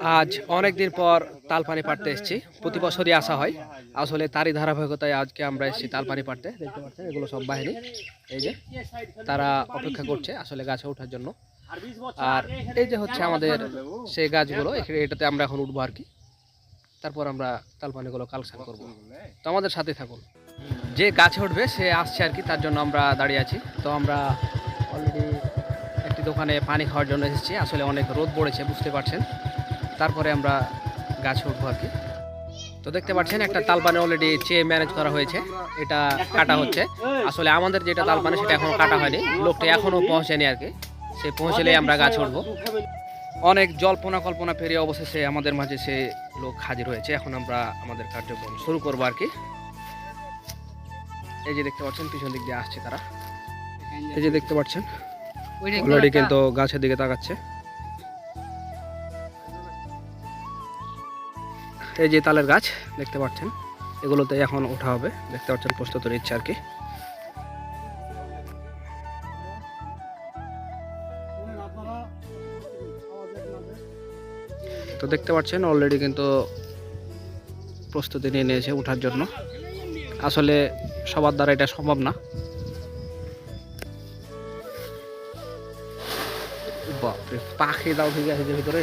আজ অনেক দিন পর তালপানি পাড়তে এসেছি। প্রতি বছরই আসা হয়। আসলে তারই ধারাবাহিকতায় আজকে আমরা এসেছি তালপানি পাড়তে। দেখতে পাচ্ছেন, এগুলো সব বাহিনী। এই যে, তারা অপেক্ষা করছে আসলে গাছে ওঠার জন্য। আর এই যে হচ্ছে আমাদের সেই গাছগুলো, এখানে এটাতে আমরা এখন উঠবো আর কি। তারপর আমরা তালপানিগুলো কালেকশন করব। তো আমাদের সাথে থাকুন। যে গাছে উঠবে, সে আসছে আর কি, তার জন্য আমরা দাঁড়িয়ে আছি। তো আমরা অলরেডি একটি দোকানে পানি খাওয়ার জন্য এসেছি। আসলে অনেক রোদ পড়েছে, বুঝতে পারছেন। তারপরে আমরা গাছ উঠবো আর কি। তো দেখতে পাচ্ছেন একটা তালপানি অলরেডি চেয়ে ম্যানেজ করা হয়েছে। এটা কাটা হচ্ছে। আসলে আমাদের যেটা তালপানি সেটা এখনও কাটা হয়নি। লোকটা এখনও পৌঁছেনি আর কি। সে পৌঁছলে আমরা গাছ উঠবো। অনেক জল্পনা কল্পনা পেরিয়ে অবশেষে আমাদের মাঝে সে লোক হাজির হয়েছে। এখন আমরা আমাদের কার্যক্রম শুরু করব আর কি। এই যে দেখতে পাচ্ছেন পিছন দিক দিয়ে আসছে তারা। এই যে দেখতে পাচ্ছেন অলরেডি কিন্তু গাছের দিকে তাকাচ্ছে। এই যে তালের গাছ, দেখতে পাচ্ছেন? এগুলোতে এখন ওঠা হবে। দেখতে পাচ্ছেন, প্রস্তুত নিচ্ছে আর কি। তো দেখতে পাচ্ছেন অলরেডি কিন্তু প্রস্তুতি নিয়ে নিয়েছে ওঠার জন্য। আসলে সবার দ্বারা এটা সম্ভব না। পাখি দাও ঠিক আছে ভিতরে।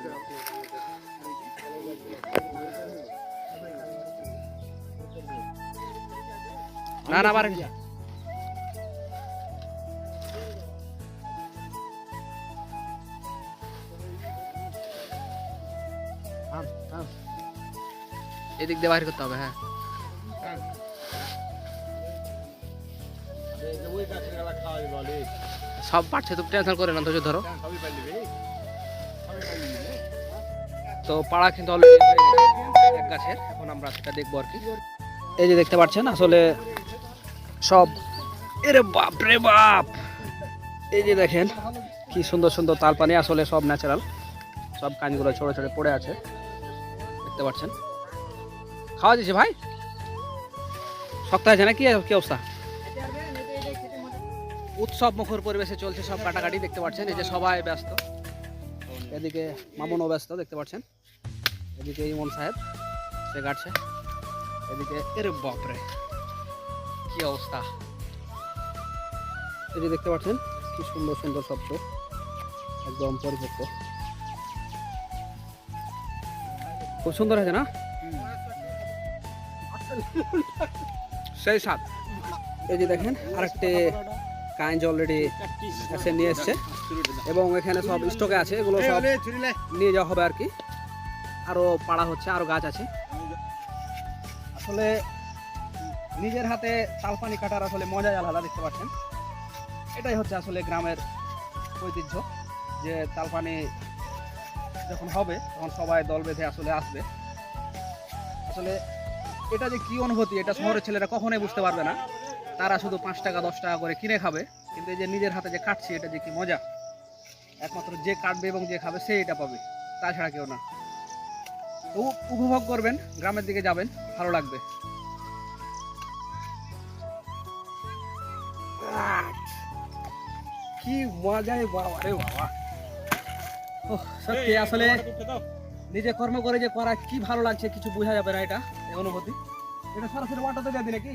না না পারেন। এদিক দিয়ে বাইর করতে হবে হ্যাঁ। সব পারছে তো টেনশন করে না ধৈর্য ধরো। নিবে। তো পাড়া কিন্তু অলরেডি হয়ে এক গাছের। এখন আমরা সেটা দেখব আর কি। এই যে দেখতে পাচ্ছেন আসলে সব। এরে বাপ রে বাপ। এই যে দেখেন, কি সুন্দর সুন্দর তাল পানি, আসলে সব ন্যাচারাল সব কানগুলো ছড়ে ছড়ে পড়ে আছে। দেখতে পাচ্ছেন? খাওয়া দিয়েছে ভাই? শক্ত আছে না কি কি অবস্থা? উৎসব মুখর পরিবেশে চলছে সব কাটাকাটি, দেখতে পাচ্ছেন? এই যে সবাই ব্যস্ত। এদিকে মামুনও ব্যস্ত, দেখতে পাচ্ছেন? এদিকে ইমন সাহেব, সে কাটছে। এদিকে এর বাপরে। কি অবস্থা? এই যে দেখতে পাচ্ছেন কি সুন্দর সুন্দর সব চোখ একদম পরিপক্ক। খুব সুন্দর হয়েছে না? সেই সাত এই যে দেখেন আরেকটি কাইঞ্জ অলরেডি এসে নিয়ে এসছে। এবং এখানে সব স্টকে আছে এগুলো সব নিয়ে যাওয়া হবে আর কি। আরও পাড়া হচ্ছে আরও গাছ আছে। আসলে নিজের হাতে তালপানি কাটার আসলে মজাই আলাদা, দেখতে পাচ্ছেন। এটাই হচ্ছে আসলে গ্রামের ঐতিহ্য, যে তালপানি যখন হবে, তখন সবাই দল বেঁধে আসলে আসবে। আসলে এটা যে কি অনুভূতি, এটা শহরের ছেলেরা কখনোই বুঝতে পারবে না। তারা শুধু পাঁচ টাকা, দশ টাকা করে কিনে খাবে, কিন্তু এই যে নিজের হাতে যে কাটছে, এটা যে কি মজা। একমাত্র যে কাটবে এবং যে খাবে, সে এটা পাবে, তাছাড়া কেউ না। উপভোগ করবেন, গ্রামের দিকে যাবেন, ভালো লাগবে। কি মজাই বাবা রে বাবা। সত্যি আসলে নিজে কর্ম করে যে করা কি ভালো লাগছে, কিছু বোঝা যাবে না এটা অনুভূতি। এটা সরাসরি অটোতে যাবি নাকি?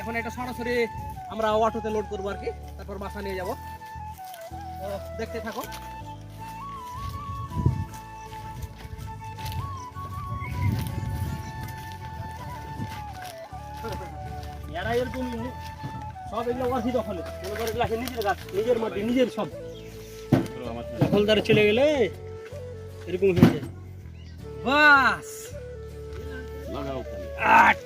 এখন এটা সরাসরি আমরা অটোতে লোড করব আর কি, তারপর বাসা নিয়ে যাব। দেখতে থাকো। এরা এরকম সব এগুলো ওয়াসি দখলে মনে করে নিজের গাছ নিজের মাটি নিজের সব। দখলদার চলে গেলে এরকম হয়ে যায়। বাস! আট!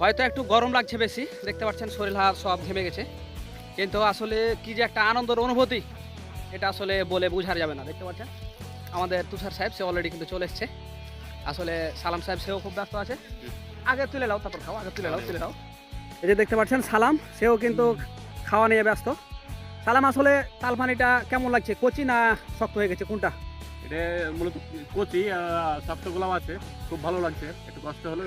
হয়তো একটু গরম লাগছে বেশি। দেখতে পাচ্ছেন শরীর হাত সব ঘেমে গেছে। কিন্তু আসলে কি যে একটা আনন্দের অনুভূতি। এটা আসলে বলে বোঝার যাবে না দেখতে পাচ্ছেন? আমাদের তুষার সাহেব সে অলরেডি কিন্তু চলে এসছে। আসলে সালাম সাহেব সেও খুব ব্যস্ত আছে। আগে তুলে নাও তারপর খাও আগে তুলে নাও তুলে নাও। এই যে দেখতে পাচ্ছেন সালাম সেও কিন্তু খাওয়া নিয়ে ব্যস্ত। সালাম আসলে তালপানিটা কেমন লাগছে? কচি না শক্ত হয়ে গেছে? কোনটা? এটা মূলত কচি শক্ত গোলাম আছে খুব ভালো লাগছে। একটু কষ্ট হলো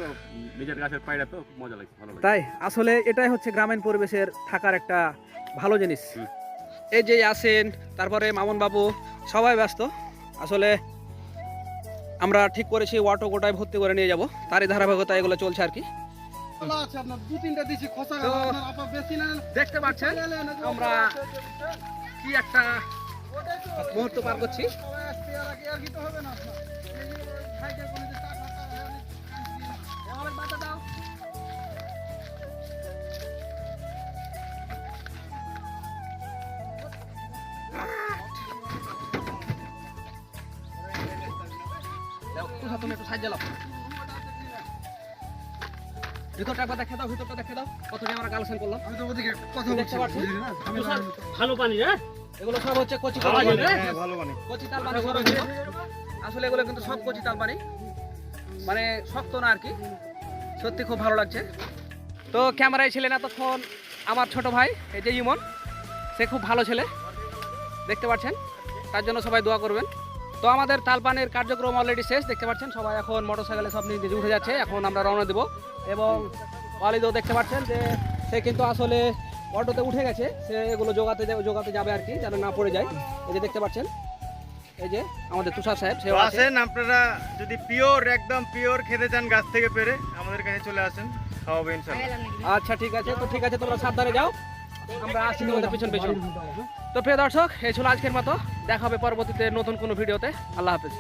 নিজের গাছের পায়রা তো খুব মজা লাগছে ভালো তাই আসলে এটাই হচ্ছে গ্রামীণ পরিবেশের থাকার একটা ভালো জিনিস। এই যে আসেন তারপরে মামুন বাবু সবাই ব্যস্ত। আসলে আমরা ঠিক করেছি অটো গোটায় ভর্তি করে নিয়ে যাব। তারই ধারাবাহিকতা এগুলো চলছে আর কি। দেখতে পাচ্ছেন আমরা কি একটা মুহূর্ত পার করছি। তুমি একটু সাহায্য ভিতরটা একবার দেখে দাও ভিতরটা দেখে দাও। আমরা গালসান করলাম। আমি তো ওদিকে কথা ভালো পানি হ্যাঁ? এগুলো সব হচ্ছে কচি ভালো সব এগুলো। আসলে এগুলো কিন্তু সব কচি তালপানি মানে শক্ত না আর কি। সত্যি খুব ভালো লাগছে। তো ক্যামেরায় ছিলেন এতক্ষণ আমার ছোট ভাই এই যে ইমন সে খুব ভালো ছেলে। দেখতে পাচ্ছেন? তার জন্য সবাই দোয়া করবেন। তো আমাদের তালপানের কার্যক্রম অলরেডি শেষ দেখতে পাচ্ছেন সবাই এখন মোটরসাইকেলে সব নিয়ে নিজে উঠে যাচ্ছে এখন আমরা রওনা দেব। এবং ওয়ালিদও দেখতে পাচ্ছেন যে সে কিন্তু আসলে অটোতে উঠে গেছে সে এগুলো জোগাতে যাবে জোগাতে যাবে আর কি যেন না পড়ে যায়। এই যে দেখতে পাচ্ছেন এই যে আমাদের তুষার সাহেব সেও আসেন আপনারা যদি পিওর একদম পিওর খেতে চান গাছ থেকে পেরে আমাদের কাছে চলে আসেন খাওয়াবো ইনশাল্লাহ আচ্ছা ঠিক আছে তো ঠিক আছে তোমরা সাবধানে যাও আমরা আসছি তোমাদের পিছন পিছন। তো প্রিয় দর্শক এই ছিল আজকের মতো। দেখা হবে পরবর্তীতে নতুন কোনো ভিডিওতে। আল্লাহ হাফেজ।